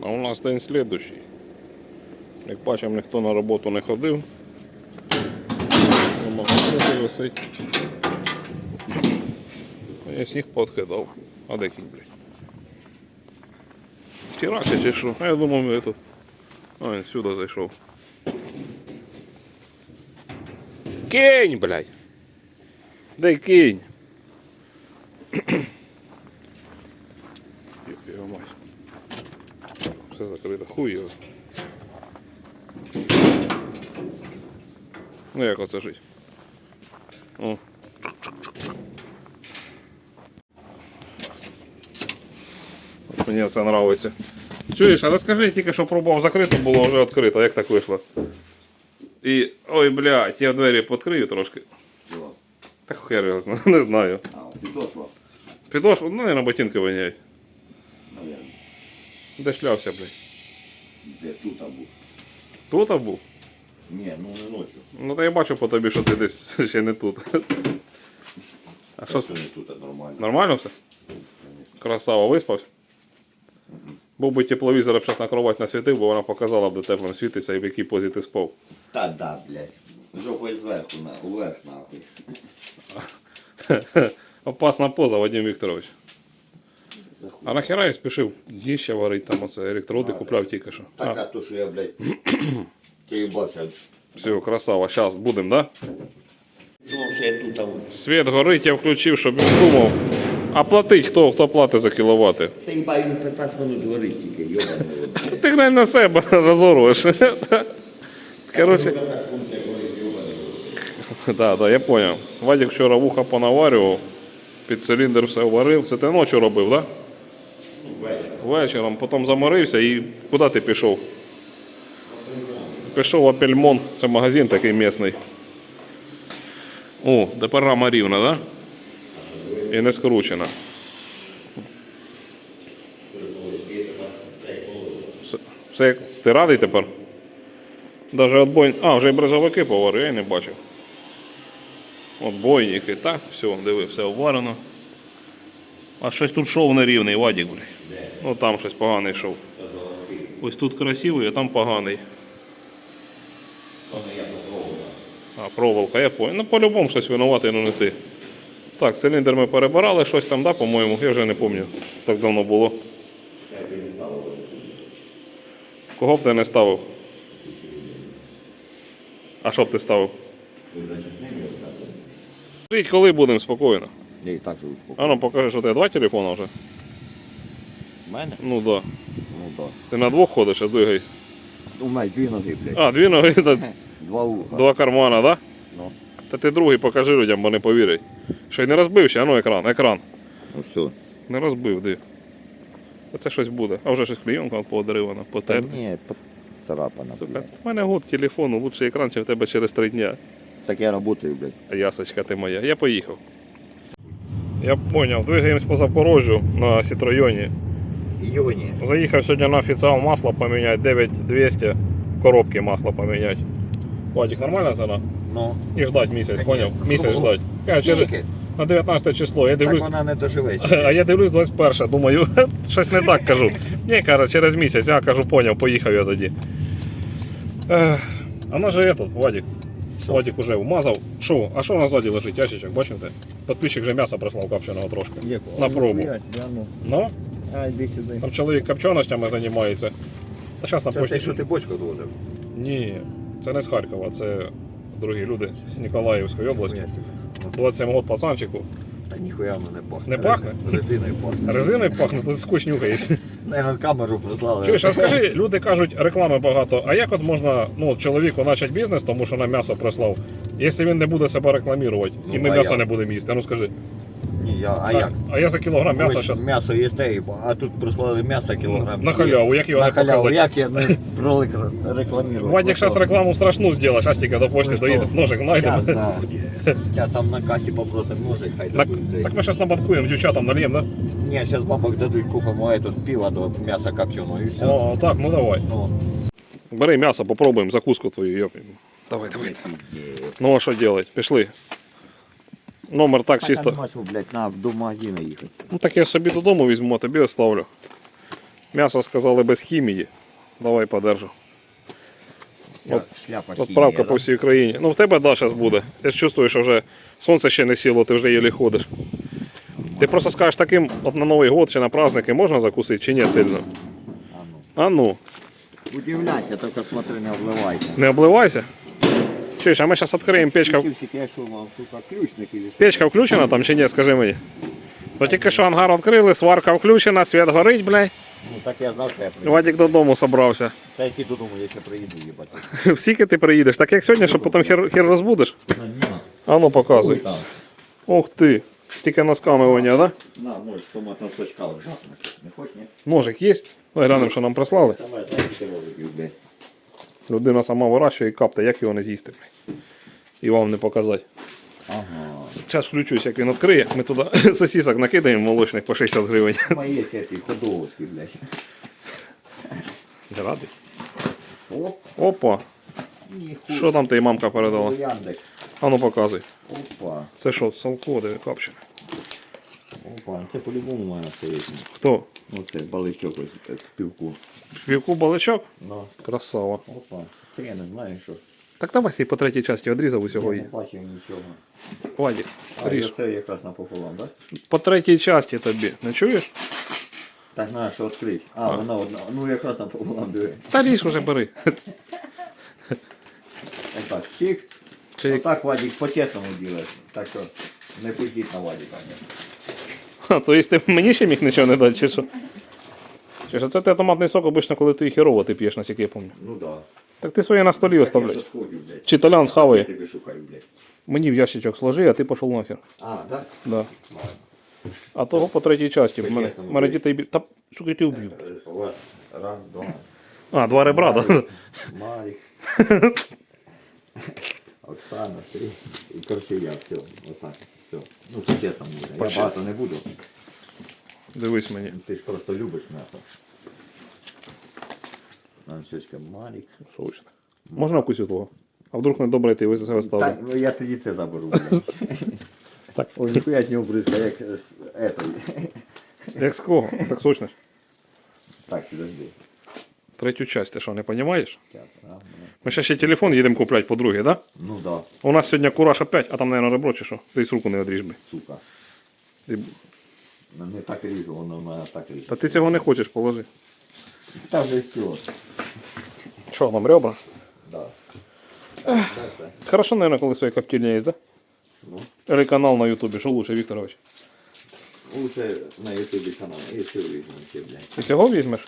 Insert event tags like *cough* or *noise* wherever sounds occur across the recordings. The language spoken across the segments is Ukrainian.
А у нас день слідущий. Як бачимо, ніхто на роботу не ходив. Магазині висить. Я сніг подкидав. А де кінь, блядь? Вчора чи що? А я думав, ми тут. А, він сюди зайшов. Кинь, блядь! Дай кинь! Закрито. Хуй його. Ну як оце жить? О. От Мені це подобається. Чуєш, а розкажи тільки, що пробував закрито, було вже відкрито, як так вийшло? І. Ой, блядь, я двері підкрию трошки. Так хер його знаю, *laughs* не знаю. А, підошва. Підошва, ну, на ботинки воняють. Наверно. Де шлявся, блядь? Де тут був? Тут був? Ні, ну не ночі. Ну та я бачу по тобі, що ти десь *laughs* ще не тут. А що не тут, а нормально. Нормально все? Красава, виспався? Був би тепловізор, б зараз на кровать насвітив, бо вона показала б, де теплим світиться і в якій позі ти спав. Та да, блядь. Жопою зверху, на, уверх нахуй. *laughs* Опасна поза, Вадим Вікторович. А нахера я спішив їжче варить, там оце електроди купляв тільки що. Так, А, то, що я, блядь, *clears throat* ти їбався. все, красава, зараз будемо, да? Думав, що я тут, а. Світ горить, я включив, щоб він думав. А платить хто? Хто платить за кіловати? Та їбай, він 15 минут горить тільки, йобаний. *laughs* Ти глянь на себе *laughs* розорвеш. Коротше. 15 минут як горить, йобаний. Так, я зрозумів. Вадик вчора вуха понаварював, під циліндр все варив. Це ти ночі робив, так? Да? Вечором, потім заморився і куди ти пішов? Пішов в Апельмон, це магазин такий місний. О, тепер рама рівна, так? І не скручена. Все- ти радий тепер? Даже отбой... А, вже і бризовики поварив, я не бачив. Отбойники, так, все, диви, все обварено. А щось тут шов нерівний, Вадік, блядь. Ну там щось поганий шов. Ось тут красивий, а там поганий. А, проволока, я понял. Ну, по-любому щось винуватий, ну не ти. Так, циліндр ми перебирали, щось там, да, по-моєму, я вже не пам'ятаю. Так давно було. Кого б ти не ставив? А що б ти ставив? Скажіть, коли будемо спокійно. Я і так живу А ну покажи, що тебе два телефони вже. Мене? Ну да. Ну так. Ти на двох ходиш, а двигайся. У мене дві ноги, блядь. А, дві ноги, та Два вуха. два кармана, да? Ну. Та ти другий покажи людям, бо не повірять. Що й не розбив ще, а ну екран, екран. Ну все. Не розбив, див. А це щось буде. А вже щось клейонка подеревана, Та потерта. ні, по- царапана, Сука, блядь. в мене год телефону, лучший екран, ніж в тебе через три дня. Так я працюю, блядь. Ясочка ти моя. Я поїхав. Я поняв, двигаємось по Запорожжю на Сітройоні. Йоні. Заїхав сьогодні на офіціал масло поміняти, 9200 коробки масла поміняти. Вадик, нормальна ціна? Ну. І ждать місяць, Конечно. поняв? Місяць ждать. Я через, на 19 число, я Так дивлюсь. вона не доживеться. *laughs* А я дивлюсь 21, думаю, *laughs* щось не так кажу. Ні, каже, через місяць, я кажу, поняв, поїхав я тоді. Ех, а на же этот, Вадик. Вадик уже вмазав. Що, а що у нас ззаді лежить, ящичок, бачите? Підписчик вже м'ясо прислав копченого трошки. На пробу. Я ну. Ну, А, йди сюди. там чоловік копченостями займається. Та зараз на Це те, що ти бочку відвозив? Ні, це не з Харкова, це другі люди з Ніколаївської області. Хуя собі. 27 год пацанчику. Та ніхуя воно не пахне. Не пахне? Резиною пахне. Резиною пахне, ти скуч нюхаєш. Наверно, камеру прислали. Чуєш, а скажи, люди кажуть, реклами багато. А як от можна ну, чоловіку почати бізнес, тому що нам м'ясо прислав, якщо він не буде себе рекламувати, і Ну, ми а м'ясо як? не будемо їсти? Ну скажи, я, а як? а я за кілограм м'яса Ось зараз М'ясо їсте, а тут прислали м'ясо кілограм. на халяву, як його На не халяву, показати? як я не *laughs* рекламірую. Вадик зараз рекламу страшну зробить, зараз тільки до почти Ну, доїде, що? ножик знайдемо. Зараз, да. Зараз *laughs* там на касі попросимо ножик, хай Так, дадуть. блядь. так ми зараз набанкуємо, дівчатам нальємо, да? Ні, зараз бабок дадуть, купимо этот пиво до м'яса копченого і все. О, так, ну давай. Ну, Бери м'ясо, попробуємо, закуску твою, йоп. Давай, давай. Ну а що робити? Пішли. Номер так чисто. Що, блядь, на, до магазину їхати. Ну так я собі додому візьму, а тобі оставлю. М'ясо сказали без хімії. Давай подержу. От, шляпа Отправка синяя, по всій Україні. Ну в тебе да, зараз буде. Я ж чувствую, що вже сонце ще не сіло, ти вже єлі ходиш. Ти просто скажеш таким, от на Новий год чи на праздники можна закусити чи ні сильно? А ну. А ну, Удивляйся, только смотри, не обливайся. не обливайся. Чуєш, а ми зараз відкриємо печка. Печка включена там чи ні, скажи мені. То тільки що ангар відкрили, сварка включена, світ горить, блядь. Ну так я знав, що я приїду. Вадик додому собрався. Та який додому, я ще приїду, їбать. *laughs* Всіки ти приїдеш, так як сьогодні, що потім хер, хер розбудеш. А ну показуй. Ух ти. Тільки носками воня, да? На, можеш з томатного сочка вжахнути. Не хочеш, ні? Ножик є? Давай глянемо, що нам прислали. Давай, знаєш, ти блядь. Людина сама вирощує і капта, як його не з'їсти. І вам не показати. Ага. Зараз включусь, як він відкриє. Ми туди *laughs* сосісок накидаємо молочних по 60 гривень. Мої ці ходовські, блядь. Я радий. Оп, Опа. ніхуя. Що там ти мамка передала? Яндекс. А ну показуй. Опа. Це що, салко, де капчене? Опа. Це по-любому має стоїть. Хто? Оце баличок ось е, півку. Півку баличок? Ну. Красава. Опа. Це я не знаю, що. Так давай сій по третій часті відрізав Я усього не бачив нічого. Вадік, А, ріж. це якраз напополам, так? По третій часті тобі. Не чуєш? Так, треба що відкрити. А, вона одна. Ну якраз напополам диви. Та ріж уже бери. Отак, чик. Чик. Отак Вадик по-чесному ділить. Так що не пустіть на Вадика. ні. А, то есть ти мені ще міг нічого не дати, чи що? Чи що це ти томатний сок обично, коли ти херово ти п'єш, наскільки я пам'ятаю. Ну да. Так ти своє на столі Я оставляй. Чи толян Я схаває. тебе шукаю, блядь. Мені в ящичок сложи, а ти пішов нахер. А, да? Да. А того по третій часті. В мене, в мене дітей біль. Та сука, я тебе вб'ю. Е, У вас раз, два. А, два ребра, да? Марик. *laughs* Оксана, три. І Корсія, все. Отак. Все. Ну, по-чесному буде. Я багато не буду. Дивись мені. Ти ж просто любиш м'ясо. Нам щочка Марик. Сочно. Можна вкусити того? А вдруг не добре ти за себе Так, ну я тоді це заберу, блядь. *laughs* Так. Ой, ніхуя з нього бризка, як з этой. Як з кого? Так сочно. ж. Так, підожди. Третю часть, ти що, не розумієш? Ми ще ще телефон їдемо купляти по другій, да? Ну да, У нас сьогодні кураж опять, а там, мабуть, ребро чи що? Ти з руку не одріж би. сука. І- Ну, Не так ріжу, воно в мене так ріже. Та ти цього не хочеш, положи. Там вже все. Що там, ребра? Да. Хорошо, наверное, коли своя коптильня є, да? Ну, Или канал на ютубі, що лучше, Вікторович? лучше на ютубі канал, і все візьмемо ще, блядь. Ти цього візьмеш?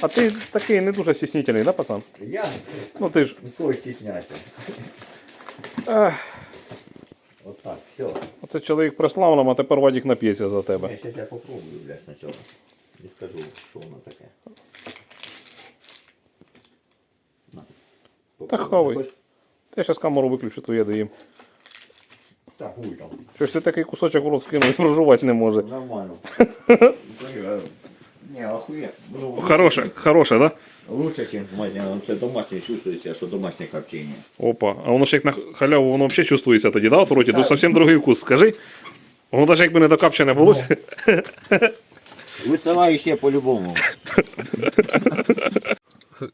А ти такий не дуже стіснительний, да, пацан? Я Ну ти ж. нікого стісняйся. Ах, От так, все. оце чоловік прислав нам, а тепер Вадік нап'ється за тебе. Я сейчас я попробую, блядь, сначала. І скажу, що воно таке. На. Та Попробуй. хавай. Я зараз камеру виключу, твоє доїм. Та хуй там. Що ж ти такий кусочок в рот вкинув і прожувати не може. Нормально. *laughs* Не, охуенно. Ну, Хороше, хороше, да? Лучше, чем домашнее. Це домашнє чувствується, що домашнє копчення. Опа, а воно ж як на халяву, воно взагалі чувствується тоді, да, от роті? Тут зовсім другий вкус, скажи. Воно навіть якби не докапчене було. Висилаю ще по-любому.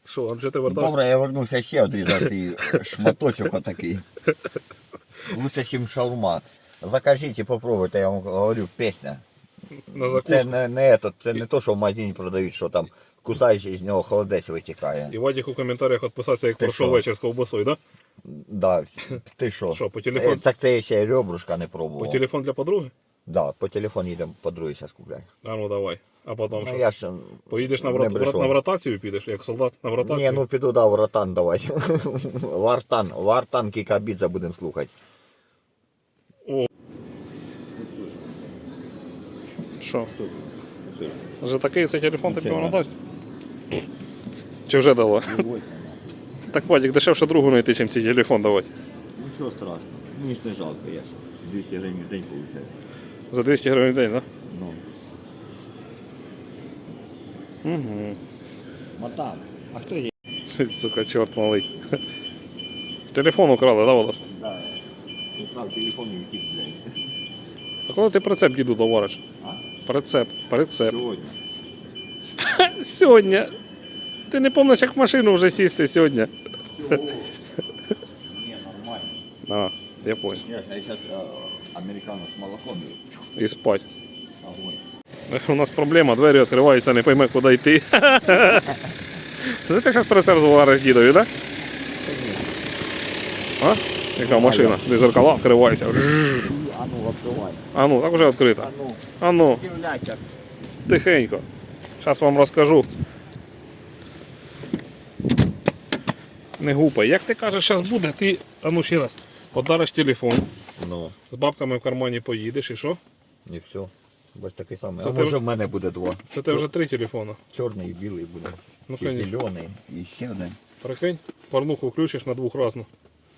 Що, а вже ти вертався? Добре, я вернувся ще одрізав цей шматочок отакий. Лучше, ніж шаурма. Закажіть і попробуйте, я вам говорю, пісня. На Це не, не, это, це не то, що в магазині продають, що там кусаєш і з нього холодець витікає. І Вадік у коментарях відписався, як пройшов вечір з ковбасою, да? Да, ти що? Що, по телефону? Е, Так це я ще ребрушка не По телефон для подруги? Да, по телефону їдемо по другій зараз купляй. А ну давай. А потім Ну що? я ж Поїдеш на, врат... брешу. на ротацію підеш, як солдат на ротацію? Ні, ну піду да, в ротан давай. *laughs* Вартан, вартан кікабідзе будемо слухати. Що? За такий цей телефон тобі воно дасть? Чи вже дало? Так, Вадик, дешевше другу знайти, чим цей телефон давати. Нічого страшного. Мені ж не жалко, я ж 200 гривень в день получаю. За 200 гривень в день, так? Ну. Угу. Матам, а хто є? Сука, чорт малий. Телефон украли, да, Волос? Да. Украв телефон і втік, блядь. А коли ти прицеп діду довариш? А? Прицеп, прицеп. Сьогодні. *laughs* Сьогодні. Ти не пам'ятаєш, як в машину вже сісти сьогодні. Не, нормально. А, я понял. Я, я сейчас американо с молоком. І спать. Огонь. У нас проблема, двері відкриваються, не пойме, куди йти. Це ти зараз пересер звариш дідові, так? А? Яка машина? Де зеркала відкриваються. А ну, открывай. А ну, так вже відкрита. А ну, А ну, тихенько. Зараз вам розкажу. Не гупай. Як ти кажеш, зараз буде, ти, а ну ще раз, подариш телефон, Ну, з бабками в кармані поїдеш і що? і все. Бач такий самий. Це А ти може вже- в мене буде два. Це ти вже три телефони. Чорний і білий буде. Ну, конечно. зелений і ще один. Прикинь, порнуху включиш на двох разну.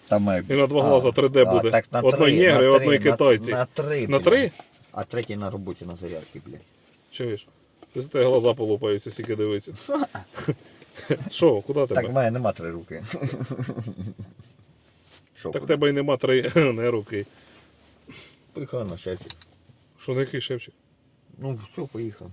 Там, І на два глаза 3D а, буде. так на Одної три, негри, на одної три, китайці. На три. На три? А третій на роботі на зарядці, блядь. Чуєш? Ти *laughs* тебе глаза полупаються, стільки дивиться. Що, куди Так, в мене нема три руки. *laughs* Що, Так в тебе і нема три *laughs* не руки. Поїхав на шефчик. Що на який шепчик? Ну, все, поїхав.